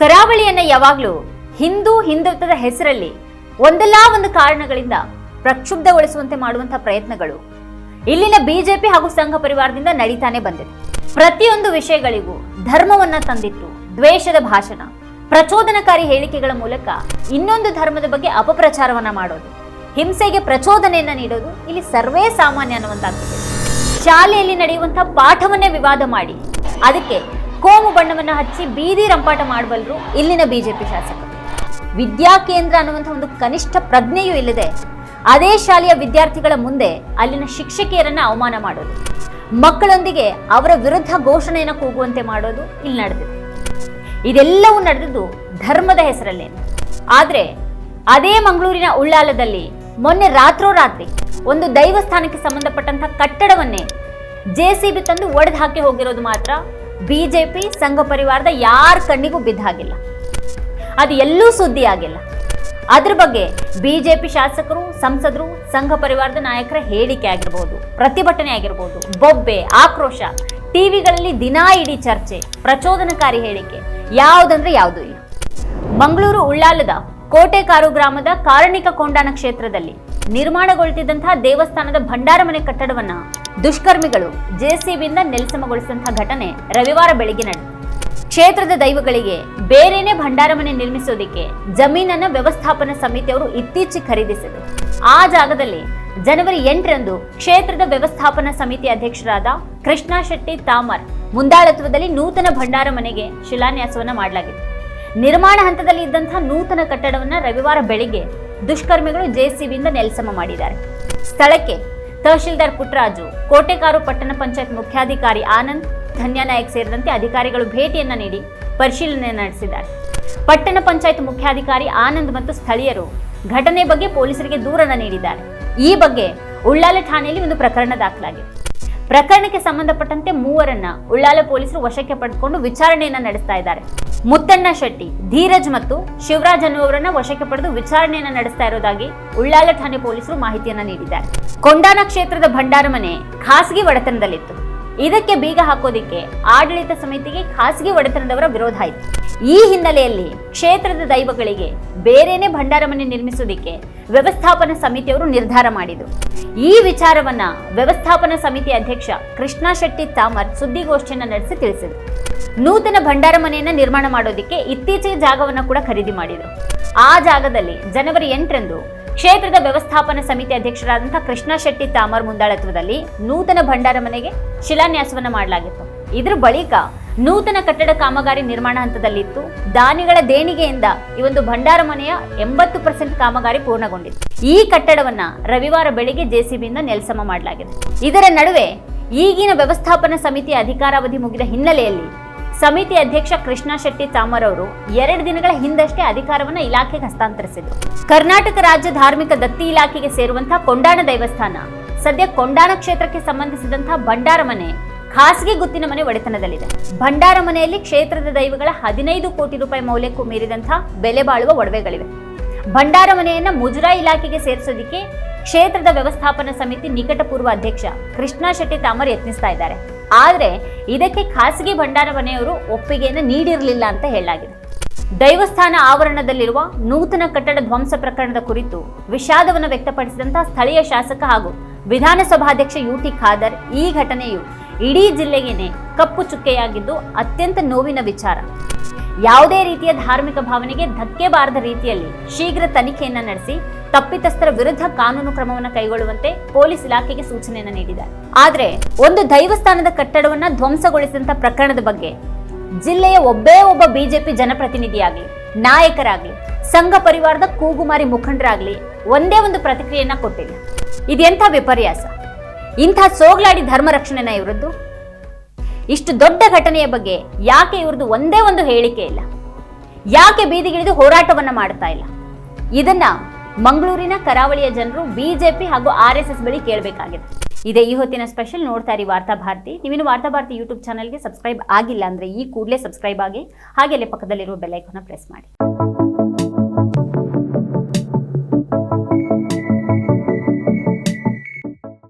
ಕರಾವಳಿಯನ್ನ ಯಾವಾಗಲೂ ಹಿಂದೂ ಹಿಂದುತ್ವದ ಹೆಸರಲ್ಲಿ ಒಂದಲ್ಲ ಒಂದು ಕಾರಣಗಳಿಂದ ಪ್ರಕ್ಷುಬ್ಧಗೊಳಿಸುವಂತೆ ಮಾಡುವಂತಹ ಪ್ರಯತ್ನಗಳು ಇಲ್ಲಿನ ಬಿಜೆಪಿ ಹಾಗೂ ಸಂಘ ಪರಿವಾರದಿಂದ ನಡೀತಾನೆ ಬಂದಿದೆ. ಪ್ರತಿಯೊಂದು ವಿಷಯಗಳಿಗೂ ಧರ್ಮವನ್ನ ತಂದಿಟ್ಟು ದ್ವೇಷದ ಭಾಷಣ, ಪ್ರಚೋದನಕಾರಿ ಹೇಳಿಕೆಗಳ ಮೂಲಕ ಇನ್ನೊಂದು ಧರ್ಮದ ಬಗ್ಗೆ ಅಪಪ್ರಚಾರವನ್ನ ಮಾಡೋದು, ಹಿಂಸೆಗೆ ಪ್ರಚೋದನೆಯನ್ನ ನೀಡೋದು ಇಲ್ಲಿ ಸರ್ವೇ ಸಾಮಾನ್ಯ ಅನ್ನುವಂತಾಗ್ತದೆ. ಶಾಲೆಯಲ್ಲಿ ನಡೆಯುವಂತಹ ಪಾಠವನ್ನೇ ವಿವಾದ ಮಾಡಿ, ಅದಕ್ಕೆ ಕೋಮು ಬಣ್ಣವನ್ನ ಹಚ್ಚಿ ಬೀದಿ ರಂಪಾಟ ಮಾಡಬಲ್ಲರು ಇಲ್ಲಿನ ಬಿಜೆಪಿ ಶಾಸಕರು. ವಿದ್ಯಾ ಕೇಂದ್ರ ಅನ್ನುವಂಥ ಒಂದು ಕನಿಷ್ಠ ಪ್ರಜ್ಞೆಯೂ ಇಲ್ಲದೆ ಅದೇ ಶಾಲೆಯ ವಿದ್ಯಾರ್ಥಿಗಳ ಮುಂದೆ ಅಲ್ಲಿನ ಶಿಕ್ಷಕಿಯರನ್ನ ಅವಮಾನ ಮಾಡೋದು, ಮಕ್ಕಳೊಂದಿಗೆ ಅವರ ವಿರುದ್ಧ ಘೋಷಣೆಯನ್ನು ಕೂಗುವಂತೆ ಮಾಡೋದು ಇಲ್ಲಿ ನಡೆದಿದೆ. ಇದೆಲ್ಲವೂ ನಡೆದಿದ್ದು ಧರ್ಮದ ಹೆಸರಲ್ಲೇನು. ಆದರೆ ಅದೇ ಮಂಗಳೂರಿನ ಉಳ್ಳಾಲದಲ್ಲಿ ಮೊನ್ನೆ ರಾತ್ರೋರಾತ್ರಿ ಒಂದು ದೈವಸ್ಥಾನಕ್ಕೆ ಸಂಬಂಧಪಟ್ಟಂತಹ ಕಟ್ಟಡವನ್ನೇ ಜೆ ಸಿ ಬಿ ತಂದು ಒಡೆದು ಹಾಕಿ ಹೋಗಿರೋದು ಮಾತ್ರ ಬಿಜೆಪಿ ಸಂಘ ಪರಿವಾರದ ಯಾರ ಕಣ್ಣಿಗೂ ಬಿದ್ದಾಗಿಲ್ಲ. ಅದು ಎಲ್ಲೂ ಸುದ್ದಿ ಆಗಿಲ್ಲ. ಅದ್ರ ಬಗ್ಗೆ ಬಿಜೆಪಿ ಶಾಸಕರು, ಸಂಸದರು, ಸಂಘ ಪರಿವಾರದ ನಾಯಕರ ಹೇಳಿಕೆ ಆಗಿರ್ಬೋದು, ಪ್ರತಿಭಟನೆ ಆಗಿರ್ಬೋದು, ಬೊಬ್ಬೆ, ಆಕ್ರೋಶ, ಟಿವಿಗಳಲ್ಲಿ ದಿನಾ ಇಡೀ ಚರ್ಚೆ, ಪ್ರಚೋದನಕಾರಿ ಹೇಳಿಕೆ, ಯಾವುದಂದ್ರೆ ಯಾವುದೂ ಇಲ್ಲ. ಮಂಗಳೂರು ಉಳ್ಳಾಲದ ಕೋಟೆಕಾರು ಗ್ರಾಮದ ಕಾರಣಿಕ ಕೊಂಡಾನ ಕ್ಷೇತ್ರದಲ್ಲಿ ನಿರ್ಮಾಣಗೊಳ್ತಿದ್ದಂತಹ ದೇವಸ್ಥಾನದ ಭಂಡಾರ ಮನೆ ಕಟ್ಟಡವನ್ನ ದುಷ್ಕರ್ಮಿಗಳು ಜೆಸಿಬಿಯಿಂದ ನೆಲಸಮಗೊಳಿಸಿದಂತಹ ಘಟನೆ ರವಿವಾರ ಬೆಳಿಗ್ಗೆ ಕ್ಷೇತ್ರದ ದೈವಗಳಿಗೆ ಬೇರೆನೆ ಭಂಡಾರ ಮನೆ ನಿರ್ಮಿಸೋದಿಕ್ಕೆ ಜಮೀನನ್ನ ವ್ಯವಸ್ಥಾಪನಾ ಸಮಿತಿಯವರು ಇತ್ತೀಚೆಗೆ ಖರೀದಿಸಿದರು. ಆ ಜಾಗದಲ್ಲಿ ಜನವರಿ ಎಂಟರಂದು ಕ್ಷೇತ್ರದ ವ್ಯವಸ್ಥಾಪನಾ ಸಮಿತಿ ಅಧ್ಯಕ್ಷರಾದ ಕೃಷ್ಣ ಶೆಟ್ಟಿ ತಾಮರ್ ಮುಂದಾಳತ್ವದಲ್ಲಿ ನೂತನ ಭಂಡಾರ ಮನೆಗೆ ಶಿಲಾನ್ಯಾಸವನ್ನ ಮಾಡಲಾಗಿತ್ತು. ನಿರ್ಮಾಣ ಹಂತದಲ್ಲಿ ಇದ್ದಂತಹ ನೂತನ ಕಟ್ಟಡವನ್ನ ರವಿವಾರ ಬೆಳಿಗ್ಗೆ ದುಷ್ಕರ್ಮಿಗಳು ಜೆಸಿಬಿಯಿಂದ ನೆಲಸಮ ಮಾಡಿದ್ದಾರೆ. ಸ್ಥಳಕ್ಕೆ ತಹಶೀಲ್ದಾರ್ ಪುಟ್ಟರಾಜು ಕೋಟೆಕಾರು ಪಟ್ಟಣ ಪಂಚಾಯತ್ ಮುಖ್ಯಾಧಿಕಾರಿ ಆನಂದ್ ಧನ್ಯಾನಾಯಕ್ ಸೇರಿದಂತೆ ಅಧಿಕಾರಿಗಳು ಭೇಟಿಯನ್ನ ನೀಡಿ ಪರಿಶೀಲನೆ ನಡೆಸಿದ್ದಾರೆ. ಪಟ್ಟಣ ಪಂಚಾಯತ್ ಮುಖ್ಯಾಧಿಕಾರಿ ಆನಂದ್ ಮತ್ತು ಸ್ಥಳೀಯರು ಘಟನೆ ಬಗ್ಗೆ ಪೊಲೀಸರಿಗೆ ದೂರನ್ನು ನೀಡಿದ್ದಾರೆ. ಈ ಬಗ್ಗೆ ಉಳ್ಳಾಲ ಠಾಣೆಯಲ್ಲಿ ಒಂದು ಪ್ರಕರಣ ದಾಖಲಾಗಿದೆ. ಪ್ರಕರಣಕ್ಕೆ ಸಂಬಂಧಪಟ್ಟಂತೆ ಮೂವರನ್ನ ಉಳ್ಳಾಲ ಪೊಲೀಸರು ವಶಕ್ಕೆ ಪಡೆದುಕೊಂಡು ವಿಚಾರಣೆಯನ್ನ ನಡೆಸ್ತಾ ಇದ್ದಾರೆ. ಮುತ್ತಣ್ಣ ಶೆಟ್ಟಿ, ಧೀರಜ್ ಮತ್ತು ಶಿವರಾಜ್ ಅನ್ನುವರನ್ನ ವಶಕ್ಕೆ ಪಡೆದು ವಿಚಾರಣೆಯನ್ನ ನಡೆಸ್ತಾ ಇರೋದಾಗಿ ಉಳ್ಳಾಲ ಠಾಣೆ ಪೊಲೀಸರು ಮಾಹಿತಿಯನ್ನ ನೀಡಿದ್ದಾರೆ. ಕೊಂಡಾನ ಕ್ಷೇತ್ರದ ಭಂಡಾರ ಮನೆ ಖಾಸಗಿ ಒಡೆತನದಲ್ಲಿತ್ತು. ಇದಕ್ಕೆ ಬೀಗ ಹಾಕೋದಿಕ್ಕೆ ಆಡಳಿತ ಸಮಿತಿಗೆ ಖಾಸಗಿ ಒಡೆತನದವರ ವಿರೋಧ ಆಯಿತು. ಈ ಹಿನ್ನೆಲೆಯಲ್ಲಿ ಕ್ಷೇತ್ರದ ದೈವಗಳಿಗೆ ಬೇರೆನೆ ಭಂಡಾರ ಮನೆ ನಿರ್ಮಿಸೋದಿಕ್ಕೆ ವ್ಯವಸ್ಥಾಪನಾ ಸಮಿತಿಯವರು ನಿರ್ಧಾರ ಮಾಡಿದರು. ಈ ವಿಚಾರವನ್ನ ವ್ಯವಸ್ಥಾಪನಾ ಸಮಿತಿ ಅಧ್ಯಕ್ಷ ಕೃಷ್ಣ ಶೆಟ್ಟಿ ತಾಮರ್ ಸುದ್ದಿಗೋಷ್ಠಿಯನ್ನ ನಡೆಸಿ ತಿಳಿಸಿದರು. ನೂತನ ಭಂಡಾರ ಮನೆಯನ್ನ ನಿರ್ಮಾಣ ಮಾಡೋದಿಕ್ಕೆ ಇತ್ತೀಚೆಗೆ ಜಾಗವನ್ನ ಕೂಡ ಖರೀದಿ ಮಾಡಿದರು. ಆ ಜಾಗದಲ್ಲಿ ಜನವರಿ ಎಂಟರಂದು ಕ್ಷೇತ್ರದ ವ್ಯವಸ್ಥಾಪನಾ ಸಮಿತಿ ಅಧ್ಯಕ್ಷರಾದಂತಹ ಕೃಷ್ಣ ಶೆಟ್ಟಿ ತಾಮರ್ ಮುಂದಾಳತ್ವದಲ್ಲಿ ನೂತನ ಭಂಡಾರ ಮನೆಗೆ ಶಿಲಾನ್ಯಾಸವನ್ನ ಮಾಡಲಾಗಿತ್ತು. ಇದ್ರ ಬಳಿಕ ನೂತನ ಕಟ್ಟಡ ಕಾಮಗಾರಿ ನಿರ್ಮಾಣ ಹಂತದಲ್ಲಿತ್ತು. ದಾನಿಗಳ ದೇಣಿಗೆಯಿಂದ ಈ ಒಂದು ಭಂಡಾರ ಮನೆಯ ಎಂಬತ್ತು ಪರ್ಸೆಂಟ್ ಕಾಮಗಾರಿ ಪೂರ್ಣಗೊಂಡಿತ್ತು. ಈ ಕಟ್ಟಡವನ್ನ ರವಿವಾರ ಬೆಳಿಗ್ಗೆ ಜೆಸಿಬಿಯಿಂದ ನೆಲಸಮ ಮಾಡಲಾಗಿದೆ. ಇದರ ನಡುವೆ ಈಗಿನ ವ್ಯವಸ್ಥಾಪನಾ ಸಮಿತಿಯ ಅಧಿಕಾರಾವಧಿ ಮುಗಿದ ಹಿನ್ನೆಲೆಯಲ್ಲಿ ಸಮಿತಿ ಅಧ್ಯಕ್ಷ ಕೃಷ್ಣ ಶೆಟ್ಟಿ ತಾಮರ್ ಅವರು ಎರಡು ದಿನಗಳ ಹಿಂದಷ್ಟೇ ಅಧಿಕಾರವನ್ನು ಇಲಾಖೆಗೆ ಹಸ್ತಾಂತರಿಸಿದರು. ಕರ್ನಾಟಕ ರಾಜ್ಯ ಧಾರ್ಮಿಕ ದತ್ತಿ ಇಲಾಖೆಗೆ ಸೇರುವಂತಹ ಕೊಂಡಾಣ ದೇವಸ್ಥಾನ, ಸದ್ಯ ಕೊಂಡಾಣ ಕ್ಷೇತ್ರಕ್ಕೆ ಸಂಬಂಧಿಸಿದಂತಹ ಭಂಡಾರ ಮನೆ ಖಾಸಗಿ ಗುತ್ತಿನ ಮನೆ ಒಡೆತನದಲ್ಲಿದೆ. ಭಂಡಾರ ಮನೆಯಲ್ಲಿ ಕ್ಷೇತ್ರದ ದೈವಗಳ ಹದಿನೈದು ಕೋಟಿ ರೂಪಾಯಿ ಮೌಲ್ಯಕ್ಕೂ ಮೀರಿದಂತಹ ಬೆಲೆ ಬಾಳುವ ಒಡವೆಗಳಿವೆ. ಭಂಡಾರ ಮನೆಯನ್ನ ಮುಜರಾಯಿ ಇಲಾಖೆಗೆ ಸೇರಿಸೋದಿಕ್ಕೆ ಕ್ಷೇತ್ರದ ವ್ಯವಸ್ಥಾಪನಾ ಸಮಿತಿ ನಿಕಟಪೂರ್ವ ಅಧ್ಯಕ್ಷ ಕೃಷ್ಣ ಶೆಟ್ಟಿ ತಾಮರ್ ಯತ್ನಿಸ್ತಾ ಇದ್ದಾರೆ. ಆದ್ರೆ ಇದಕ್ಕೆ ಖಾಸಗಿ ಭಂಡಾರ ಮನೆಯವರು ಒಪ್ಪಿಗೆಯನ್ನು ನೀಡಿರಲಿಲ್ಲ ಅಂತ ಹೇಳಲಾಗಿದೆ. ದೈವಸ್ಥಾನ ಆವರಣದಲ್ಲಿರುವ ನೂತನ ಕಟ್ಟಡ ಧ್ವಂಸ ಪ್ರಕರಣದ ಕುರಿತು ವಿಷಾದವನ್ನು ವ್ಯಕ್ತಪಡಿಸಿದಂತಹ ಸ್ಥಳೀಯ ಶಾಸಕ ಹಾಗೂ ವಿಧಾನಸಭಾಧ್ಯಕ್ಷ ಯು ಟಿ ಖಾದರ್ ಈ ಘಟನೆಯು ಇಡೀ ಜಿಲ್ಲೆಗೇನೆ ಕಪ್ಪು ಚುಕ್ಕೆಯಾಗಿದ್ದು ಅತ್ಯಂತ ನೋವಿನ ವಿಚಾರ. ಯಾವುದೇ ರೀತಿಯ ಧಾರ್ಮಿಕ ಭಾವನೆಗೆ ಧಕ್ಕೆ ಬಾರದ ರೀತಿಯಲ್ಲಿ ಶೀಘ್ರ ತನಿಖೆಯನ್ನ ನಡೆಸಿ ತಪ್ಪಿತಸ್ಥರ ವಿರುದ್ಧ ಕಾನೂನು ಕ್ರಮವನ್ನು ಕೈಗೊಳ್ಳುವಂತೆ ಪೊಲೀಸ್ ಇಲಾಖೆಗೆ ಸೂಚನೆಯನ್ನು ನೀಡಿದ್ದಾರೆ ಆದ್ರೆ ಒಂದು ದೈವಸ್ಥಾನದ ಕಟ್ಟಡವನ್ನ ಧ್ವಂಸಗೊಳಿಸಿದಂತ ಪ್ರಕರಣದ ಬಗ್ಗೆ ಜಿಲ್ಲೆಯ ಒಬ್ಬೇ ಒಬ್ಬ ಬಿಜೆಪಿ ಜನಪ್ರತಿನಿಧಿಯಾಗಲಿ, ನಾಯಕರಾಗ್ಲಿ, ಸಂಘ ಪರಿವಾರದ ಕೂಗುಮಾರಿ ಮುಖಂಡರಾಗ್ಲಿ ಒಂದೇ ಒಂದು ಪ್ರತಿಕ್ರಿಯೆಯನ್ನ ಕೊಟ್ಟಿಲ್ಲ ಇದೆಂಥ ವಿಪರ್ಯಾಸ? ಇಂಥ ಸೋಗ್ಲಾಡಿ ಧರ್ಮ ರಕ್ಷಣೆನ ಇವರದ್ದು? ಇಷ್ಟು ದೊಡ್ಡ ಘಟನೆಯ ಬಗ್ಗೆ ಯಾಕೆ ಇವ್ರದ್ದು ಒಂದೇ ಒಂದು ಹೇಳಿಕೆ ಇಲ್ಲ? ಯಾಕೆ ಬೀದಿಗಿಳಿದು ಹೋರಾಟವನ್ನ ಮಾಡ್ತಾ ಇಲ್ಲ? ಇದನ್ನ ಮಂಗಳೂರಿನ ಕರಾವಳಿಯ ಜನರು ಬಿಜೆಪಿ ಹಾಗೂ ಆರ್ ಎಸ್ ಎಸ್ ಬಳಿ ಕೇಳಬೇಕಾಗಿದೆ. ಇದೇ ಈ ಹೊತ್ತಿನ ಸ್ಪೆಷಲ್ ನೋಡ್ತಾ ಇರಿ ವಾರ್ತಾಭಾರತಿ ನೀವಿನ್ನು ವಾರ್ತಾ ಭಾರತಿ ಯೂಟ್ಯೂಬ್ ಚಾನಲ್ಗೆ ಸಬ್ಸ್ಕ್ರೈಬ್ ಆಗಿಲ್ಲ ಅಂದ್ರೆ ಈ ಕೂಡಲೇ ಸಬ್ಸ್ಕ್ರೈಬ್ ಆಗಿ ಹಾಗೆ ಅಲ್ಲಿ ಪಕ್ಕದಲ್ಲಿರುವ ಬೆಲ್ಲೈಕನ್ನ ಪ್ರೆಸ್ ಮಾಡಿ.